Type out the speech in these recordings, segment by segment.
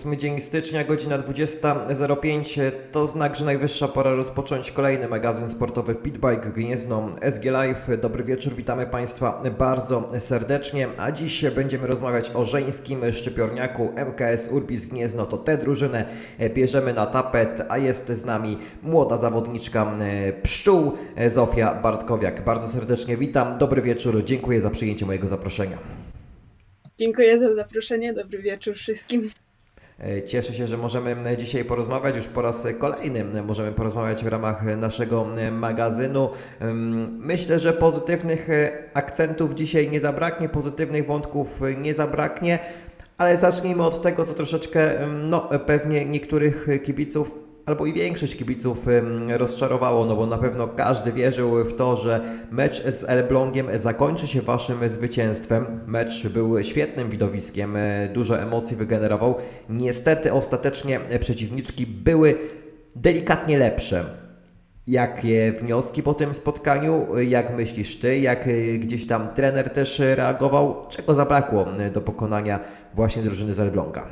8 dzień stycznia, godzina 20.05. To znak, że najwyższa pora rozpocząć kolejny magazyn sportowy Pitbike Gniezno SG Live. Dobry wieczór, witamy Państwa bardzo serdecznie. A dziś będziemy rozmawiać o żeńskim szczypiorniaku MKS Urbis Gniezno. To tę drużynę bierzemy na tapet, a jest z nami młoda zawodniczka e, pszczół e, Zofia Bartkowiak. Bardzo serdecznie witam, dobry wieczór, dziękuję za przyjęcie mojego zaproszenia. Dziękuję za zaproszenie. Dobry wieczór wszystkim. E, Cieszę się, że możemy dzisiaj porozmawiać już po raz kolejny. Możemy porozmawiać w ramach naszego magazynu. Myślę, że pozytywnych e, akcentów dzisiaj nie zabraknie, pozytywnych wątków e, nie zabraknie, ale zacznijmy od tego, co troszeczkę no, pewnie niektórych kibiców albo i większość kibiców rozczarowało, no bo na pewno każdy wierzył w to, że mecz z Elblągiem zakończy się waszym zwycięstwem. Mecz był świetnym widowiskiem, e, dużo emocji wygenerował. Niestety ostatecznie przeciwniczki były delikatnie lepsze. Jakie wnioski po tym spotkaniu? Jak myślisz ty? Jak e, gdzieś tam trener też reagował? Czego zabrakło e, do pokonania właśnie drużyny z Elbląga?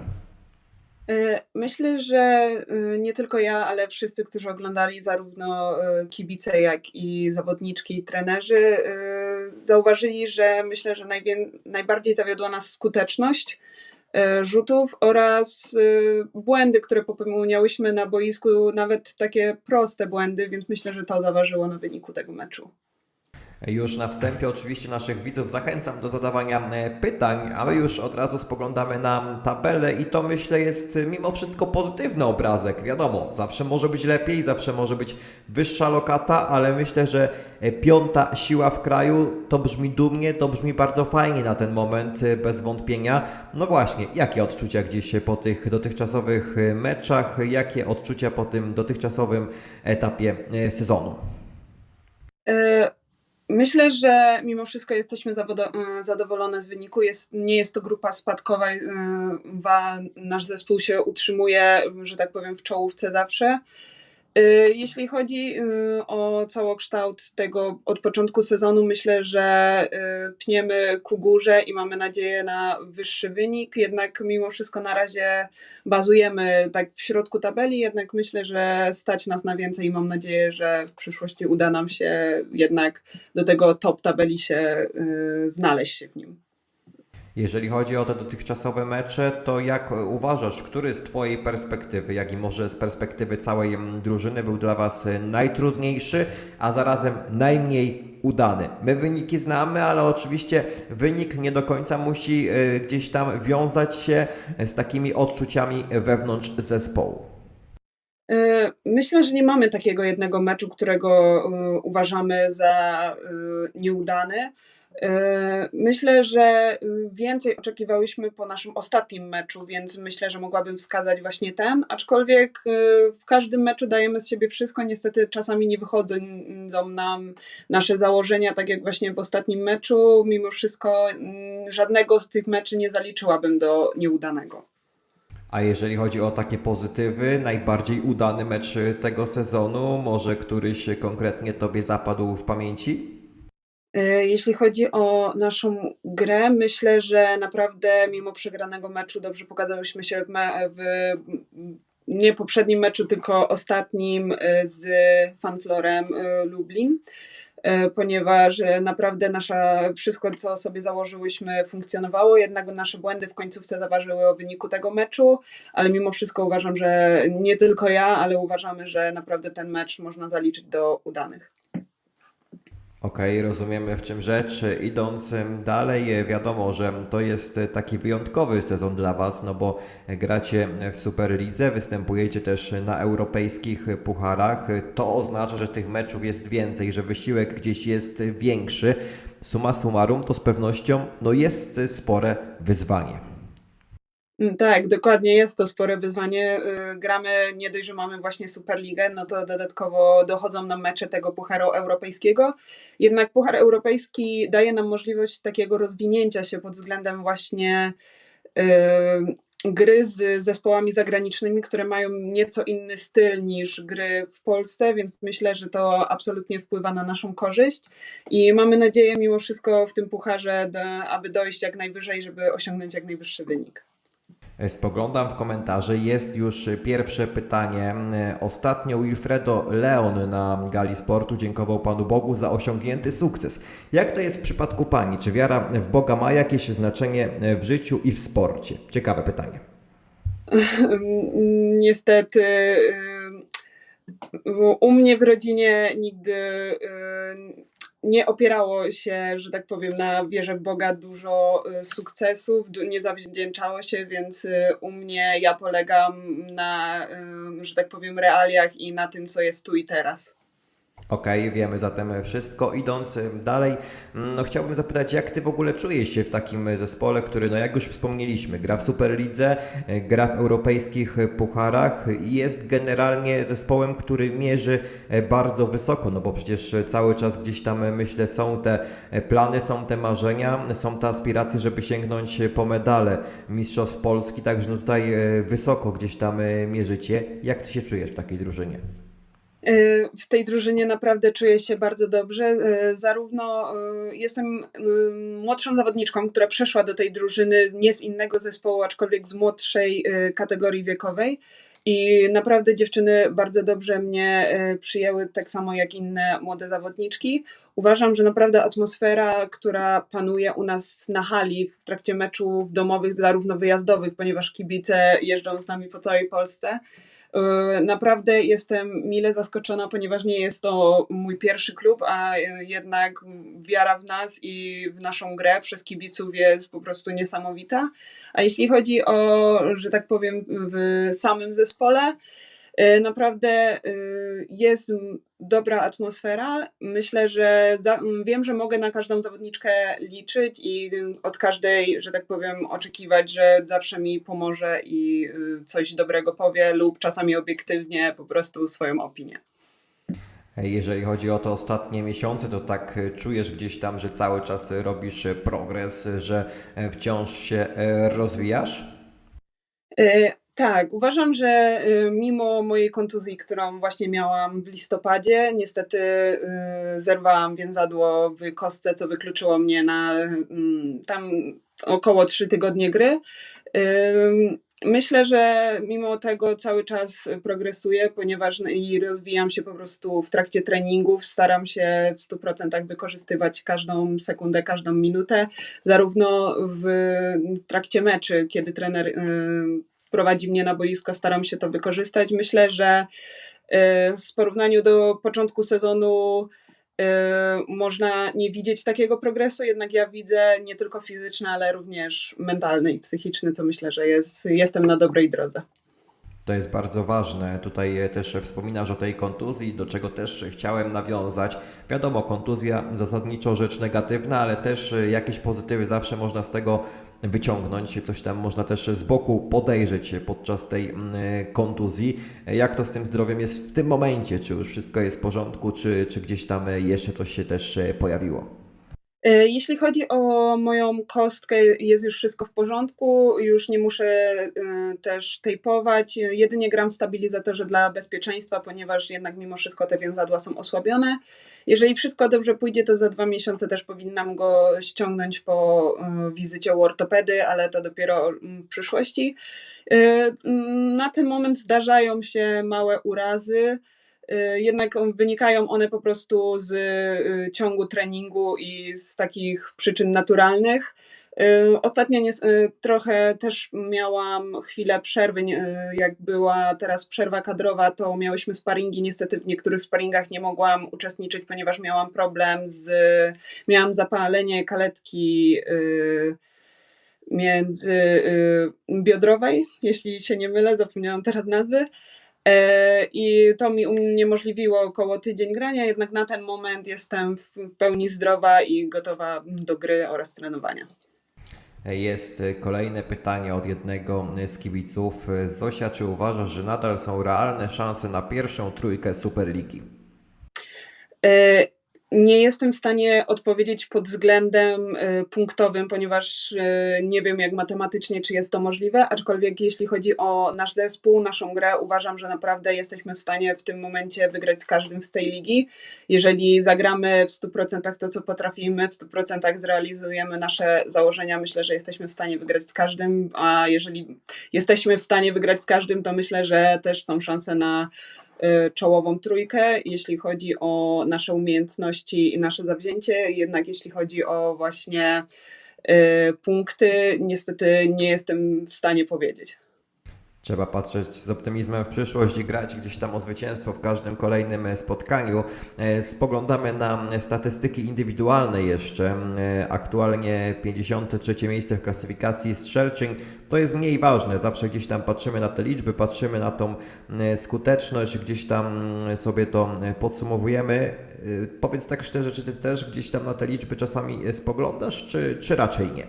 E, Myślę, że e, nie tylko ja, ale wszyscy, którzy oglądali, zarówno e, kibice, jak i zawodniczki i trenerzy, zauważyli, że myślę, że najbardziej zawiodła nas skuteczność rzutów oraz błędy, które popełniałyśmy na boisku, nawet takie proste błędy, więc myślę, że to zaważyło na wyniku tego meczu. Już na wstępie oczywiście naszych widzów zachęcam do zadawania e, pytań, ale już od razu spoglądamy na tabelę i to myślę jest e, mimo wszystko pozytywny obrazek. Wiadomo, zawsze może być lepiej, zawsze może być wyższa lokata, ale myślę, że e, piąta siła w kraju to brzmi dumnie, to brzmi bardzo fajnie na ten moment, bez wątpienia. No właśnie, jakie odczucia gdzieś po tych dotychczasowych meczach, jakie odczucia po tym dotychczasowym etapie sezonu? Myślę, że mimo wszystko jesteśmy e, zadowolone z wyniku. Jest, nie jest to grupa spadkowa. wa- Nasz zespół się utrzymuje, że tak powiem, w czołówce zawsze. E, Jeśli chodzi e, o całokształt tego od początku sezonu, myślę, że e, pniemy ku górze i mamy nadzieję na wyższy wynik. Jednak mimo wszystko na razie bazujemy tak w środku tabeli, jednak myślę, że stać nas na więcej i mam nadzieję, że w przyszłości uda nam się jednak do tego top tabeli się y, znaleźć się w nim. Jeżeli chodzi o te dotychczasowe mecze, to jak uważasz, który z Twojej perspektywy, jak i może z perspektywy całej mm, drużyny był dla Was e, najtrudniejszy, a zarazem najmniej udany? My wyniki znamy, ale oczywiście wynik nie do końca musi e, gdzieś tam wiązać się z takimi odczuciami wewnątrz zespołu. Y, Myślę, że nie mamy takiego jednego meczu, którego y, uważamy za y, nieudany. Y, Myślę, że y, więcej oczekiwałyśmy po naszym ostatnim meczu, więc myślę, że mogłabym wskazać właśnie ten. Aczkolwiek y, w każdym meczu dajemy z siebie wszystko. Niestety czasami nie wychodzą nam nasze założenia, tak jak właśnie w ostatnim meczu. Mimo wszystko mm, żadnego z tych meczy nie zaliczyłabym do nieudanego. A jeżeli chodzi o takie pozytywy, najbardziej udany mecz tego sezonu, może któryś konkretnie Tobie zapadł w pamięci? E, Jeśli chodzi o naszą grę, myślę, że naprawdę mimo przegranego meczu dobrze pokazałyśmy się w, me- w nie poprzednim meczu, tylko ostatnim e, z Fanflorem e, Lublin, ponieważ naprawdę nasza, wszystko, co sobie założyłyśmy, funkcjonowało, jednak nasze błędy w końcówce zaważyły o wyniku tego meczu, ale mimo wszystko uważam, że nie tylko ja, ale uważamy, że naprawdę ten mecz można zaliczyć do udanych. Okej, rozumiemy w czym rzecz. Idąc dalej, e, wiadomo, że to jest e, taki wyjątkowy sezon dla Was, no bo gracie w Superlidze, występujecie też na europejskich pucharach. To oznacza, że tych meczów jest więcej, że wysiłek gdzieś jest większy. Suma summarum to z pewnością no jest spore wyzwanie. Mm, Tak, dokładnie jest to spore wyzwanie. Y, Gramy nie dość, że mamy właśnie Superligę, no to dodatkowo dochodzą nam mecze tego Pucharu Europejskiego. Jednak Puchar Europejski daje nam możliwość takiego rozwinięcia się pod względem właśnie y, gry z zespołami zagranicznymi, które mają nieco inny styl niż gry w Polsce, więc myślę, że to absolutnie wpływa na naszą korzyść i mamy nadzieję mimo wszystko w tym pucharze, do, aby dojść jak najwyżej, żeby osiągnąć jak najwyższy wynik. Spoglądam w komentarze, jest już pierwsze pytanie. Ostatnio Wilfredo Leon na Gali Sportu dziękował Panu Bogu za osiągnięty sukces. Jak to jest w przypadku Pani? Czy wiara w Boga ma jakieś znaczenie w życiu i w sporcie? Ciekawe pytanie. Niestety u mnie w rodzinie nigdy nie opierało się, że tak powiem, na wierze w Boga dużo y, sukcesów, nie zawdzięczało się, więc y, u mnie ja polegam na, że tak powiem, realiach i na tym, co jest tu i teraz. Okej, wiemy zatem wszystko. Idąc dalej, mm, no chciałbym zapytać, jak Ty w ogóle czujesz się w takim zespole, który, no jak już wspomnieliśmy, gra w Superlidze, y, gra w europejskich y, pucharach i jest generalnie zespołem, który mierzy bardzo wysoko, no bo przecież cały czas gdzieś tam, myślę, są te plany, są te marzenia, są te aspiracje, żeby sięgnąć po medale Mistrzostw Polski, także no tutaj wysoko gdzieś tam mierzycie. Jak Ty się czujesz w takiej drużynie? Y, W tej drużynie naprawdę czuję się bardzo dobrze. Y, Zarówno y, jestem młodszą zawodniczką, która przeszła do tej drużyny nie z innego zespołu, aczkolwiek z młodszej kategorii wiekowej. I naprawdę dziewczyny bardzo dobrze mnie przyjęły, tak samo jak inne młode zawodniczki. Uważam, że naprawdę atmosfera, która panuje u nas na hali w trakcie meczów domowych, zarówno wyjazdowych, ponieważ kibice jeżdżą z nami po całej Polsce, Naprawdę jestem mile zaskoczona, ponieważ nie jest to mój pierwszy klub, a yy, jednak wiara w nas i w naszą grę przez kibiców jest po prostu niesamowita. A jeśli chodzi o, że tak powiem, w samym zespole, naprawdę yy, jest dobra atmosfera. Myślę, że za, wiem, że mogę na każdą zawodniczkę liczyć i od każdej, że tak powiem, oczekiwać, że zawsze mi pomoże i y, coś dobrego powie, lub czasami obiektywnie po prostu swoją opinię. Jeżeli chodzi o te ostatnie miesiące, to tak e, czujesz gdzieś tam, że cały czas e, robisz e, progres, e, że e, wciąż się e, rozwijasz? Tak, uważam, że y, mimo mojej kontuzji, którą właśnie miałam w listopadzie, niestety y, zerwałam więzadło w kostce, co wykluczyło mnie na mm, tam około 3 tygodnie gry. Myślę, że mimo tego cały czas progresuję, ponieważ i rozwijam się po prostu w trakcie treningów. Staram się w 100% wykorzystywać każdą sekundę, każdą minutę, zarówno w trakcie meczy, kiedy trener wprowadzi mnie na boisko, staram się to wykorzystać. Myślę, że y, w porównaniu do początku sezonu y, można nie widzieć takiego progresu, jednak ja widzę nie tylko fizyczny, ale również mentalny i psychiczny, co myślę, że jest, jestem na dobrej drodze. To jest bardzo ważne. Tutaj e, też wspominasz o tej kontuzji, do czego też chciałem nawiązać. Wiadomo, kontuzja zasadniczo rzecz negatywna, ale też e, jakieś pozytywy zawsze można z tego wyciągnąć. Coś tam można też z boku podejrzeć podczas tej mm, kontuzji. Jak to z tym zdrowiem jest w tym momencie? Czy już wszystko jest w porządku, czy, czy gdzieś tam jeszcze coś się też e, pojawiło? E, Jeśli chodzi o moją kostkę, jest już wszystko w porządku, już nie muszę e, też tejpować. Jedynie gram w stabilizatorze dla bezpieczeństwa, ponieważ jednak mimo wszystko te więzadła są osłabione. Jeżeli wszystko dobrze pójdzie, to za dwa miesiące też powinnam go ściągnąć po e, wizycie u ortopedy, ale to dopiero mm, w przyszłości. Mm, Na ten moment zdarzają się małe urazy. Y, Jednak wynikają one po prostu z y, ciągu treningu i z takich przyczyn naturalnych. Y, Ostatnio nie, trochę też miałam chwilę przerwy, jak była teraz przerwa kadrowa, to miałyśmy sparingi. Niestety w niektórych sparingach nie mogłam uczestniczyć, ponieważ miałam problem z, miałam zapalenie kaletki między biodrowej, jeśli się nie mylę, zapomniałam teraz nazwy. E, I to mi uniemożliwiło około tydzień grania, jednak na ten moment jestem w pełni zdrowa i gotowa do gry oraz trenowania. Jest kolejne pytanie od jednego z kibiców. Zosia, czy uważasz, że nadal są realne szanse na pierwszą trójkę Superligi? Nie jestem w stanie odpowiedzieć pod względem e, punktowym, ponieważ e, nie wiem jak matematycznie, czy jest to możliwe, aczkolwiek jeśli chodzi o nasz zespół, naszą grę, uważam, że naprawdę jesteśmy w stanie w tym momencie wygrać z każdym z tej ligi. Jeżeli zagramy w 100% to, co potrafimy, w 100% zrealizujemy nasze założenia, myślę, że jesteśmy w stanie wygrać z każdym, a jeżeli jesteśmy w stanie wygrać z każdym, to myślę, że też są szanse na y, czołową trójkę, jeśli chodzi o nasze umiejętności i nasze zawzięcie, jednak jeśli chodzi o właśnie y, punkty, niestety nie jestem w stanie powiedzieć. Trzeba patrzeć z optymizmem w przyszłość i grać gdzieś tam o zwycięstwo w każdym kolejnym spotkaniu. E, Spoglądamy na statystyki indywidualne jeszcze. E, Aktualnie 53 miejsce w klasyfikacji strzelczych. To jest mniej ważne. Zawsze gdzieś tam patrzymy na te liczby, patrzymy na tą e, skuteczność, gdzieś tam sobie to e, podsumowujemy. E, Powiedz tak szczerze, czy ty też gdzieś tam na te liczby czasami spoglądasz, czy, czy raczej nie?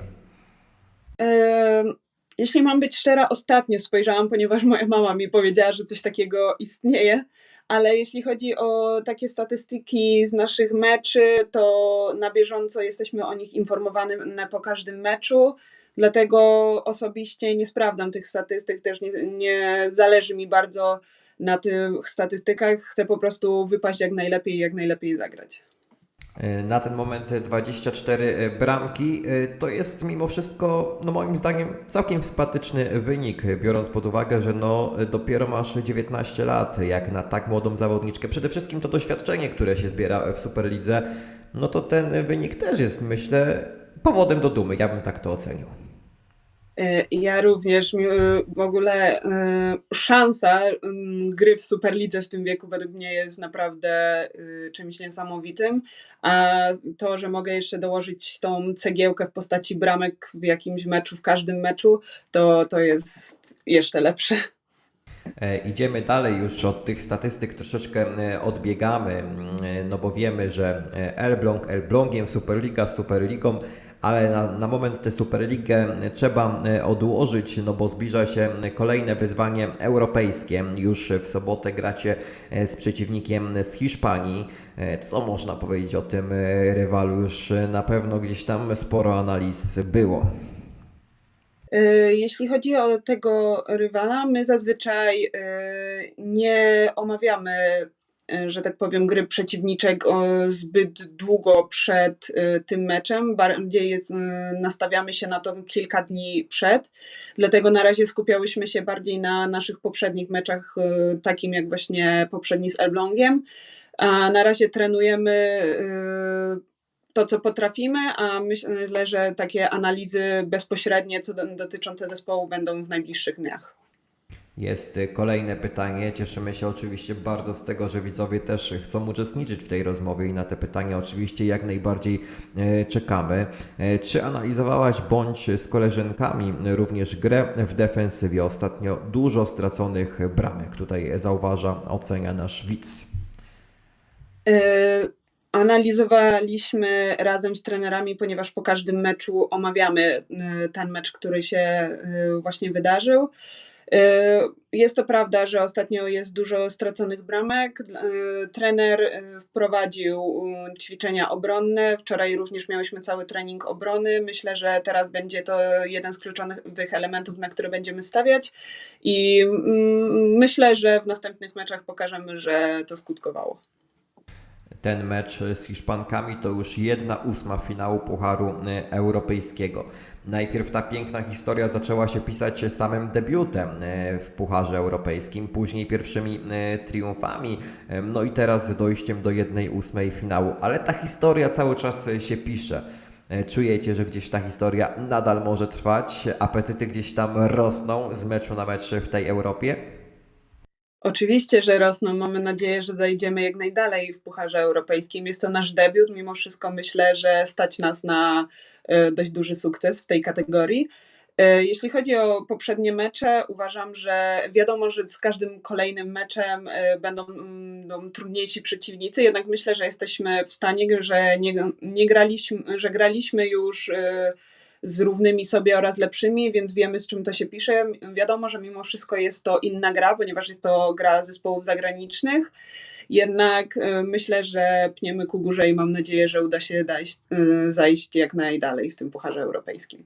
Em, Jeśli mam być szczera, ostatnio spojrzałam, ponieważ moja mama mi powiedziała, że coś takiego istnieje, ale jeśli chodzi o takie statystyki z naszych meczy, to na bieżąco jesteśmy o nich informowane po każdym meczu. Dlatego osobiście nie sprawdzam tych statystyk, też nie, nie zależy mi bardzo na tych statystykach. Chcę po prostu wypaść jak najlepiej jak najlepiej zagrać. E, Na ten moment 24 bramki e, to jest mimo wszystko, no moim zdaniem, całkiem sympatyczny wynik, biorąc pod uwagę, że no dopiero masz 19 lat, jak na tak młodą zawodniczkę. Przede wszystkim to doświadczenie, które się zbiera w Superlidze, no to ten wynik też jest, myślę, powodem do dumy. Ja bym tak to ocenił. Y, Ja również y, w ogóle y, szansa gry w Superlidze w tym wieku według mnie jest naprawdę czymś niesamowitym, a to, że mogę jeszcze dołożyć tą cegiełkę w postaci bramek w jakimś meczu, w każdym meczu, to, to jest jeszcze lepsze. E, Idziemy dalej już od tych statystyk, troszeczkę e, odbiegamy, mm, e, no bo wiemy, że Elbląg Elblągiem, Superliga Superligą, ale na, na moment tę Superligę trzeba e, odłożyć, no bo zbliża się kolejne wyzwanie europejskie. Już w sobotę gracie e, z przeciwnikiem z Hiszpanii. E, Co można powiedzieć o tym rywalu? Już na pewno gdzieś tam sporo analiz było. Jeśli chodzi o tego rywala, my zazwyczaj nie omawiamy, że tak powiem, gry przeciwniczek zbyt długo przed y, tym meczem. Bardziej jest, y, nastawiamy się na to kilka dni przed. Dlatego na razie skupiałyśmy się bardziej na naszych poprzednich meczach, y, takim jak właśnie poprzedni z Elblągiem. A na razie trenujemy y, to, co potrafimy, a myślę, że takie analizy bezpośrednie co do, dotyczące zespołu będą w najbliższych dniach. Jest y, kolejne pytanie. Cieszymy się oczywiście bardzo z tego, że widzowie też chcą uczestniczyć w tej rozmowie i na te pytania oczywiście jak najbardziej e, czekamy. E, Czy analizowałaś bądź z koleżankami również grę w defensywie? Ostatnio dużo straconych bramek. Tutaj zauważa, ocenia nasz widz. Yy, Analizowaliśmy razem z trenerami, ponieważ po każdym meczu omawiamy ten mecz, który się właśnie wydarzył. Yy, Jest to prawda, że ostatnio jest dużo straconych bramek. Yy, Trener yy, wprowadził ćwiczenia obronne. Wczoraj również miałyśmy cały trening obrony. Myślę, że teraz będzie to jeden z kluczowych elementów, na które będziemy stawiać. I mm, myślę, że w następnych meczach pokażemy, że to skutkowało. Ten mecz z Hiszpankami to już jedna ósma finału Pucharu Europejskiego. Najpierw ta piękna historia zaczęła się pisać samym debiutem e, w Pucharze Europejskim, później pierwszymi e, triumfami, e, no i teraz dojściem do jednej ósmej finału. Ale ta historia cały czas się pisze. Czujecie, że gdzieś ta historia nadal może trwać? Apetyty gdzieś tam rosną z meczu na mecz w tej Europie? Oczywiście, że rosną. Mamy nadzieję, że zajdziemy jak najdalej w Pucharze Europejskim. Jest to nasz debiut. Mimo wszystko myślę, że stać nas na dość duży sukces w tej kategorii. E, Jeśli chodzi o poprzednie mecze, uważam, że wiadomo, że z każdym kolejnym meczem e, będą, mm, będą trudniejsi przeciwnicy, jednak myślę, że jesteśmy w stanie, że nie, nie graliśmy, że graliśmy już e, z równymi sobie oraz lepszymi, więc wiemy z czym to się pisze. Wiadomo, że mimo wszystko jest to inna gra, ponieważ jest to gra zespołów zagranicznych. Jednak y, myślę, że pniemy ku górze i mam nadzieję, że uda się dajść, y, zajść jak najdalej w tym Pucharze Europejskim.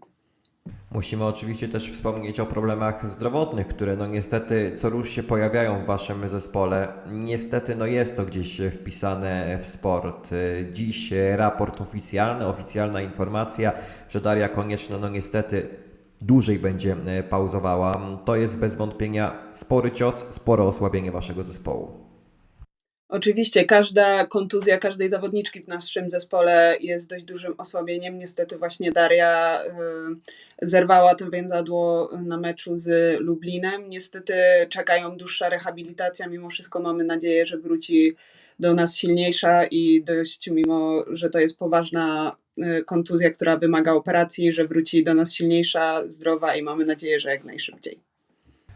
Musimy oczywiście też wspomnieć o problemach zdrowotnych, które no niestety co rusz się pojawiają w waszym zespole. Niestety no jest to gdzieś wpisane w sport. Dziś raport oficjalny, oficjalna informacja, że Daria Konieczna no niestety dłużej będzie pauzowała. To jest bez wątpienia spory cios, spore osłabienie waszego zespołu. Oczywiście każda kontuzja każdej zawodniczki w naszym zespole jest dość dużym osłabieniem. Niestety właśnie Daria y, zerwała to więzadło na meczu z Lublinem. Niestety czekają dłuższa rehabilitacja. Mimo wszystko mamy nadzieję, że wróci do nas silniejsza i dość, mimo że to jest poważna y, kontuzja, która wymaga operacji, że wróci do nas silniejsza, zdrowa i mamy nadzieję, że jak najszybciej.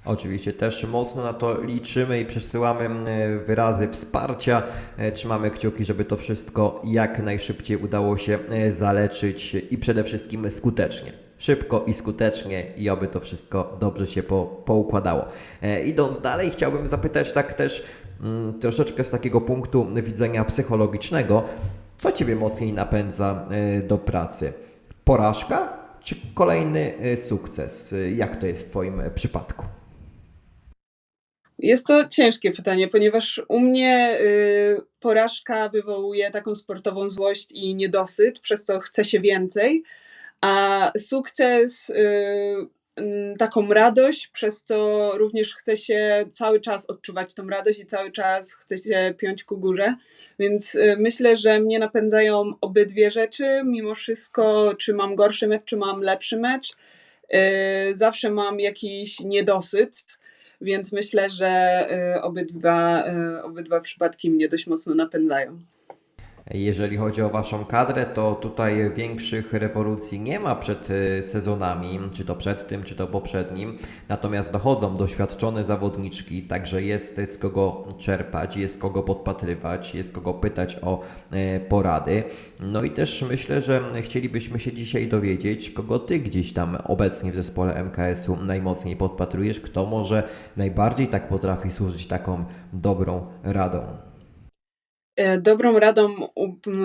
Oczywiście też mocno na to liczymy i przesyłamy e, wyrazy wsparcia. E, Trzymamy kciuki, żeby to wszystko jak najszybciej udało się e, zaleczyć i przede wszystkim skutecznie. Szybko i skutecznie i oby to wszystko dobrze się po, poukładało. E, Idąc dalej, chciałbym zapytać tak też mm, troszeczkę z takiego punktu widzenia psychologicznego, co Ciebie mocniej napędza e, do pracy? Porażka czy kolejny sukces? Jak to jest w Twoim przypadku? Jest to ciężkie pytanie, ponieważ u mnie y, porażka wywołuje taką sportową złość i niedosyt, przez co chce się więcej, a sukces y, mm, taką radość, przez co również chce się cały czas odczuwać tą radość i cały czas chce się piąć ku górze. Więc y, myślę, że mnie napędzają obydwie rzeczy. Mimo wszystko, czy mam gorszy mecz, czy mam lepszy mecz, zawsze mam jakiś niedosyt. Więc myślę, że y, obydwa, y, obydwa przypadki mnie dość mocno napędzają. Jeżeli chodzi o Waszą kadrę, to tutaj większych rewolucji nie ma przed e, sezonami, czy to przed tym, czy to poprzednim. Natomiast dochodzą doświadczone zawodniczki, także jest z kogo czerpać, jest kogo podpatrywać, jest kogo pytać o e, porady. No i też myślę, że chcielibyśmy się dzisiaj dowiedzieć, kogo Ty gdzieś tam obecnie w zespole MKS-u najmocniej podpatrujesz, kto może najbardziej tak potrafi służyć taką dobrą radą. E, Dobrą radą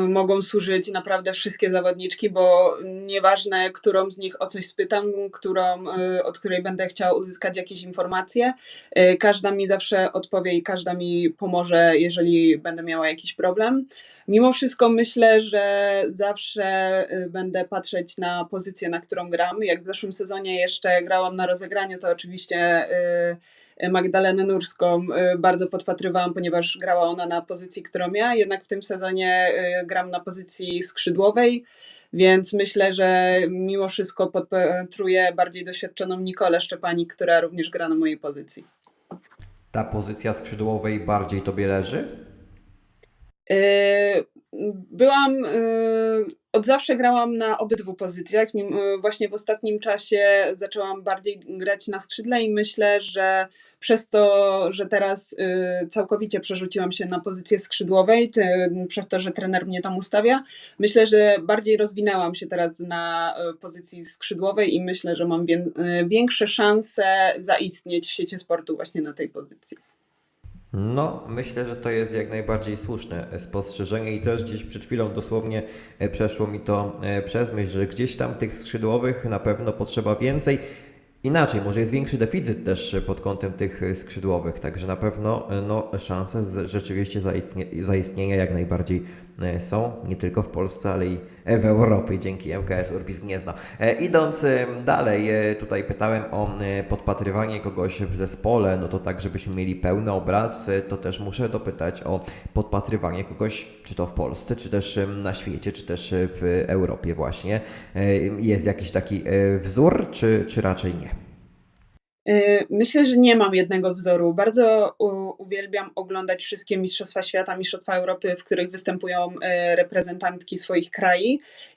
mogą służyć naprawdę wszystkie zawodniczki, bo nieważne, którą z nich o coś spytam, którą, y, od której będę chciała uzyskać jakieś informacje, y, każda mi zawsze odpowie i każda mi pomoże, jeżeli będę miała jakiś problem. Mimo wszystko myślę, że zawsze będę patrzeć na pozycję, na którą gram. Jak w zeszłym sezonie jeszcze grałam na rozegraniu, to oczywiście y, Magdalenę Nurską y, bardzo podpatrywałam, ponieważ grała ona na pozycji, którą ja, jednak w tym sezonie y, gram na pozycji skrzydłowej, więc myślę, że mimo wszystko podpatruję bardziej doświadczoną Nikolę Szczepanik, która również gra na mojej pozycji. Ta pozycja skrzydłowej bardziej Tobie leży? Y, Byłam, y, od zawsze grałam na obydwu pozycjach. Y, Właśnie w ostatnim czasie zaczęłam bardziej grać na skrzydle i myślę, że przez to, że teraz y, całkowicie przerzuciłam się na pozycję skrzydłowej, przez to, że trener mnie tam ustawia, myślę, że bardziej rozwinęłam się teraz na pozycji skrzydłowej i myślę, że mam wię- większe szanse zaistnieć w świecie sportu właśnie na tej pozycji. No, myślę, że to jest jak najbardziej słuszne spostrzeżenie i też gdzieś przed chwilą dosłownie e, przeszło mi to e, przez myśl, że gdzieś tam tych skrzydłowych na pewno potrzeba więcej. Inaczej, może jest większy deficyt też pod kątem tych e, skrzydłowych, także na pewno no, szanse rzeczywiście zaistnie, zaistnienia jak najbardziej są, nie tylko w Polsce, ale i w Europie dzięki MKS Urbis Gniezno. E, Idąc e, dalej, e, tutaj pytałem o e, podpatrywanie kogoś w zespole, no to tak, żebyśmy mieli pełny obraz, e, to też muszę dopytać o podpatrywanie kogoś, czy to w Polsce, czy też na świecie, czy też e, w Europie właśnie. E, Jest jakiś taki e, wzór, czy, czy raczej nie? Y, Myślę, że nie mam jednego wzoru. Bardzo uwielbiam oglądać wszystkie Mistrzostwa Świata, Mistrzostwa Europy, w których występują y, reprezentantki swoich krajów.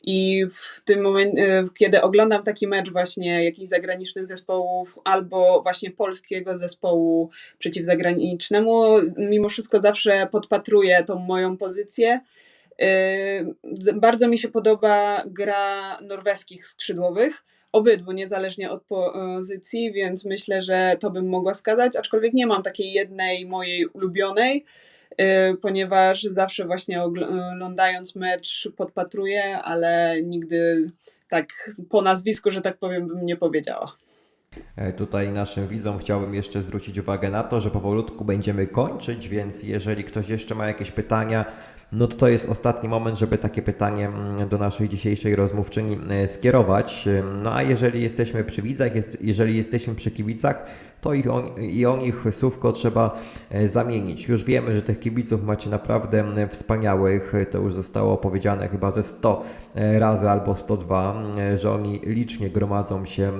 I w tym momencie, kiedy oglądam taki mecz właśnie jakichś zagranicznych zespołów albo właśnie polskiego zespołu przeciwzagranicznemu, mimo wszystko zawsze podpatruję tą moją pozycję. Y, Bardzo mi się podoba gra norweskich skrzydłowych, obydwu, niezależnie od pozycji, więc myślę, że to bym mogła skazać, aczkolwiek nie mam takiej jednej mojej ulubionej, y, ponieważ zawsze właśnie oglądając mecz podpatruję, ale nigdy tak po nazwisku, że tak powiem, bym nie powiedziała. E, Tutaj naszym widzom chciałbym jeszcze zwrócić uwagę na to, że powolutku będziemy kończyć, więc jeżeli ktoś jeszcze ma jakieś pytania, no to to jest ostatni moment, żeby takie pytanie mm, do naszej dzisiejszej rozmówczyni e, skierować. E, No a jeżeli jesteśmy przy widzach, jest, jeżeli jesteśmy przy kibicach, to ich on, i o nich słówko trzeba e, zamienić. Już wiemy, że tych kibiców macie naprawdę wspaniałych, to już zostało powiedziane chyba ze 100 e, razy albo 102, e, że oni licznie gromadzą się,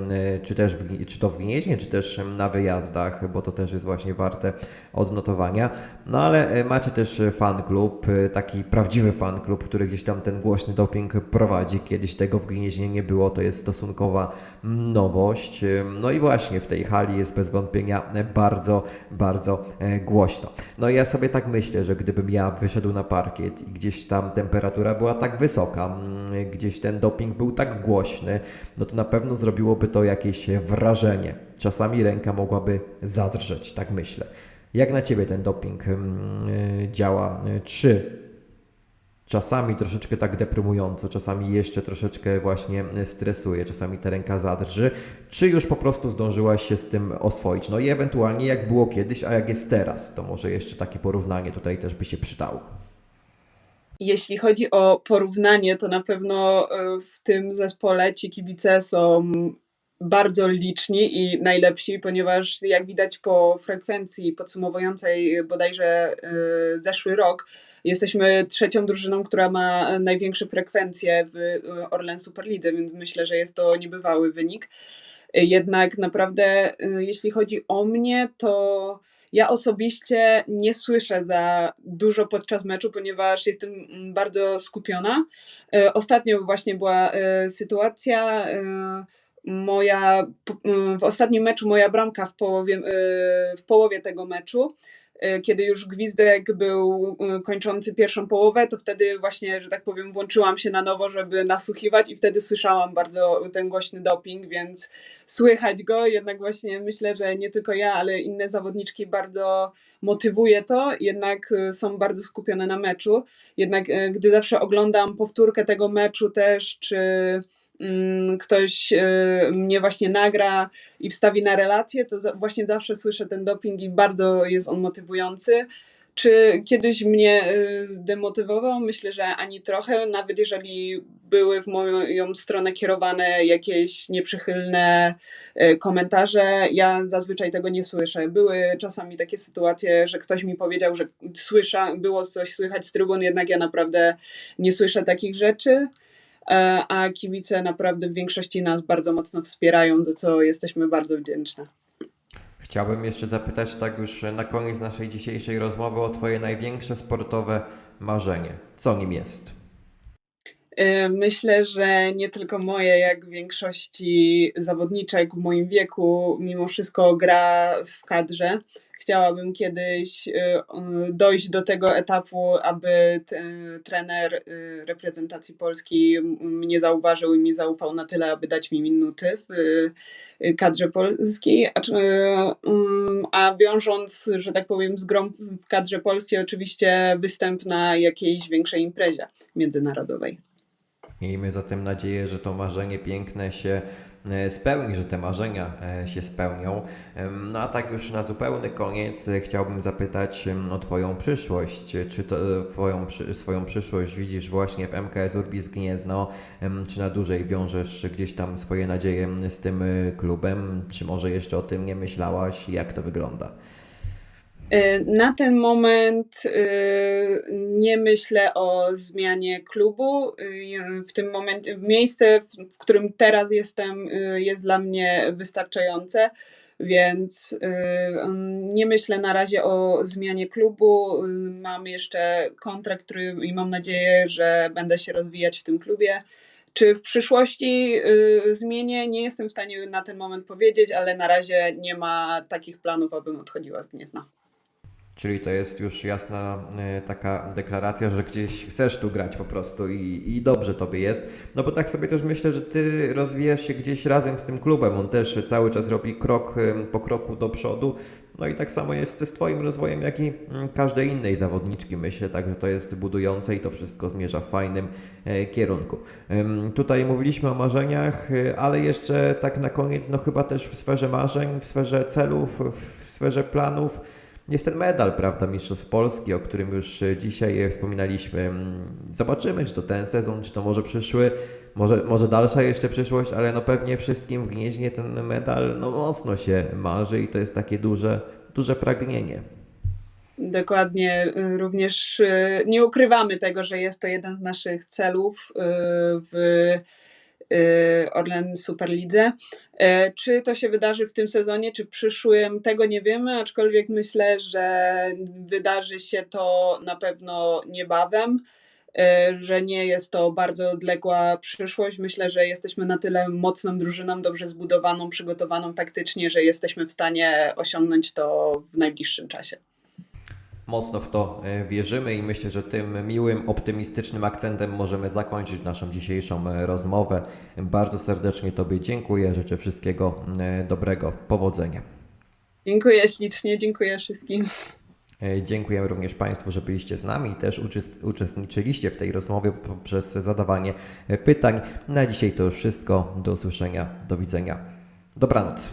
czy też w, czy to w Gnieźnie, czy też na wyjazdach, bo to też jest właśnie warte odnotowania. No ale e, macie też fan klub, taki prawdziwy fan klub, który gdzieś tam ten głośny doping prowadzi. Kiedyś tego w Gnieźnie nie było, to jest stosunkowa nowość. No i właśnie w tej hali jest bez wątpienia e, bardzo, bardzo e, głośno. No ja sobie tak myślę, że gdybym ja wyszedł na parkiet i gdzieś tam temperatura była tak wysoka, mm, gdzieś ten doping był tak głośny, no to na pewno zrobiłoby to jakieś wrażenie. Czasami ręka mogłaby zadrżeć, tak myślę. Jak na Ciebie ten doping mm, y, działa? Czy czasami troszeczkę tak deprymująco, czasami jeszcze troszeczkę właśnie stresuje, czasami ta ręka zadrży, czy już po prostu zdążyłaś się z tym oswoić? No i ewentualnie jak było kiedyś, a jak jest teraz, to może jeszcze takie porównanie tutaj też by się przydało. Jeśli chodzi o porównanie, to na pewno e, w tym zespole ci kibice są bardzo liczni i najlepsi, ponieważ jak widać po frekwencji podsumowującej bodajże e, zeszły rok, jesteśmy trzecią drużyną, która ma największe frekwencje w e, Orlen Superlidze, więc myślę, że jest to niebywały wynik. Jednak naprawdę, e, jeśli chodzi o mnie, to ja osobiście nie słyszę za dużo podczas meczu, ponieważ jestem mm, bardzo skupiona. E, Ostatnio właśnie była sytuacja. Moja, w ostatnim meczu moja bramka w połowie, w połowie tego meczu, kiedy już gwizdek był e, kończący pierwszą połowę, to wtedy właśnie, że tak powiem, włączyłam się na nowo, żeby nasłuchiwać i wtedy słyszałam bardzo ten głośny doping, więc słychać go, jednak właśnie myślę, że nie tylko ja, ale inne zawodniczki bardzo motywuje to, jednak y, są bardzo skupione na meczu. Jednak y, gdy zawsze oglądam powtórkę tego meczu też, czy ktoś y, mnie właśnie nagra i wstawi na relację, to właśnie zawsze słyszę ten doping i bardzo jest on motywujący. Czy kiedyś mnie y, demotywował? Myślę, że ani trochę, nawet jeżeli były w moją stronę kierowane jakieś nieprzychylne e, komentarze. Ja zazwyczaj tego nie słyszę. Były czasami takie sytuacje, że ktoś mi powiedział, że słysza, było coś słychać z trybun, jednak ja naprawdę nie słyszę takich rzeczy. E, A kibice naprawdę w większości nas bardzo mocno wspierają, za co jesteśmy bardzo wdzięczne. Chciałbym jeszcze zapytać tak już na koniec naszej dzisiejszej rozmowy o Twoje największe sportowe marzenie. Co nim jest? E, Myślę, że nie tylko moje, jak większości zawodniczek w moim wieku, mimo wszystko gra w kadrze. Chciałabym kiedyś e, e, dojść do tego etapu, aby trener e, reprezentacji Polski mnie zauważył i mi zaufał na tyle, aby dać mi minuty w kadrze polskiej. Mm, a wiążąc, że tak powiem, z grą w kadrze polskiej, oczywiście występ na jakiejś większej imprezie międzynarodowej. Miejmy zatem nadzieję, że to marzenie piękne się spełni, że te marzenia e, się spełnią. No a tak już na zupełny koniec e, chciałbym zapytać o Twoją przyszłość. Czy to, e, twoją, swoją przyszłość widzisz właśnie w MKS Urbis Gniezno? Czy na dłużej wiążesz gdzieś tam swoje nadzieje z tym e, klubem? Czy może jeszcze o tym nie myślałaś? Jak to wygląda? Y, Na ten moment y, nie myślę o zmianie klubu. Y, W tym momencie miejsce, w- którym teraz jestem, jest dla mnie wystarczające, więc mm, nie myślę na razie o zmianie klubu. Mam jeszcze kontrakt, który i mam nadzieję, że będę się rozwijać w tym klubie. Czy w przyszłości zmienię? Nie jestem w stanie na ten moment powiedzieć, ale na razie nie ma takich planów, abym odchodziła z Gniezna. Czyli to jest już jasna e, taka deklaracja, że gdzieś chcesz tu grać po prostu i, i dobrze tobie jest. No bo tak sobie też myślę, że ty rozwijasz się gdzieś razem z tym klubem. On też cały czas robi krok po kroku do przodu. No i tak samo jest z twoim rozwojem, jak i każdej innej zawodniczki. Myślę, także to jest budujące i to wszystko zmierza w fajnym e, kierunku. Tutaj mówiliśmy o marzeniach, e, ale jeszcze tak na koniec, no chyba też w sferze marzeń, w sferze celów, w sferze planów jest ten medal, prawda, Mistrzostw Polski, o którym już e, dzisiaj e, wspominaliśmy. Mm, Zobaczymy, czy to ten sezon, czy to może przyszły, może, może dalsza jeszcze przyszłość, ale no pewnie wszystkim w Gnieźnie ten medal no mocno się marzy i to jest takie duże, duże pragnienie. Dokładnie, y, również nie ukrywamy tego, że jest to jeden z naszych celów w Orlen Superlidze. E, Czy to się wydarzy w tym sezonie, czy w przyszłym, tego nie wiemy, aczkolwiek myślę, że wydarzy się to na pewno niebawem, e, że nie jest to bardzo odległa przyszłość. Myślę, że jesteśmy na tyle mocną drużyną, dobrze zbudowaną, przygotowaną taktycznie, że jesteśmy w stanie osiągnąć to w najbliższym czasie. Mocno w to e, wierzymy i myślę, że tym miłym, optymistycznym akcentem możemy zakończyć naszą dzisiejszą e, rozmowę. Bardzo serdecznie Tobie dziękuję, życzę wszystkiego e, dobrego, powodzenia. Dziękuję ślicznie, dziękuję wszystkim. Dziękuję również Państwu, że byliście z nami i też uczest- uczestniczyliście w tej rozmowie poprzez zadawanie pytań. Na dzisiaj to już wszystko. Do usłyszenia, do widzenia. Dobranoc.